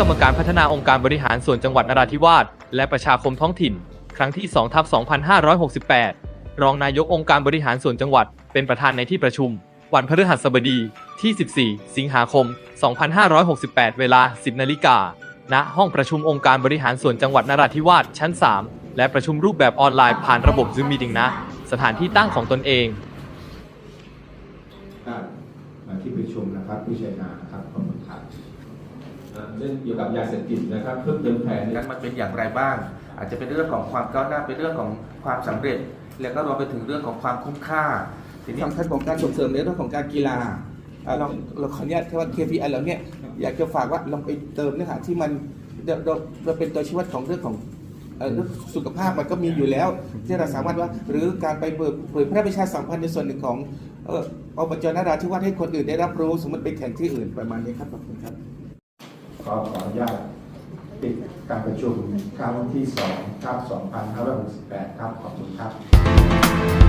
กรรมการพัฒนาองค์การบริหารส่วนจังหวัดนราธิวาสและประชาคมท้องถิ่น ครั้งที่2ทับ2568 รองนายกองค์การบริหารส่วนจังหวัด เป็นประธานในที่ประชุม วันพฤหัสบดีที่ 14 สิงหาคม 2568 เวลา 10นาฬิกาณห้องประชุมองค์การบริหารส่วนจังหวัดนราธิวาสชั้น 3 และประชุมรูปแบบออนไลน์ผ่านระบบ Zoom Meeting ณสถานที่ตั้งของตนเองครับมาที่ประชุมนะครับผู้ชี่ยนะครับขอบคุณครับ เรื่องเกี่ยวกับยาเสพติดนะครับเพิ่มเติมแผนนั้นมันเป็นอย่างไรบ้าง อาจจะเป็นเรื่องของความก้าวหน้าเป็นเรื่องของความสำเร็จ แล้วก็รวมไปถึงเรื่องของความคุ้มค่าทีนี้สำคัญของการส่งเสริมในเรื่องของการกีฬาอ่าลองเราขออนุญาตที่ว่า KPI เราเนี่ยอยากจะฝากว่าลองไปเติมเนื้อหาที่มันเราเราเราเป็นตัวชี้วัดของเรื่องของเอ่อเรื่องสุขภาพมันก็มีอยู่แล้ว ที่เราสามารถว่าหรือการไปเผยเผยแพร่ประชาสัมพันธ์ในส่วนหนึ่งของเอ่ออบจนราธิวาสให้คนอื่นได้รับรู้ สมมติไปแข่งที่อื่นประมาณนี้ครับขอบคุณครับข อขออนุญาตปิดการประชุมครั้งที่2ครับ 2568 ครับ ขอบคุณครับ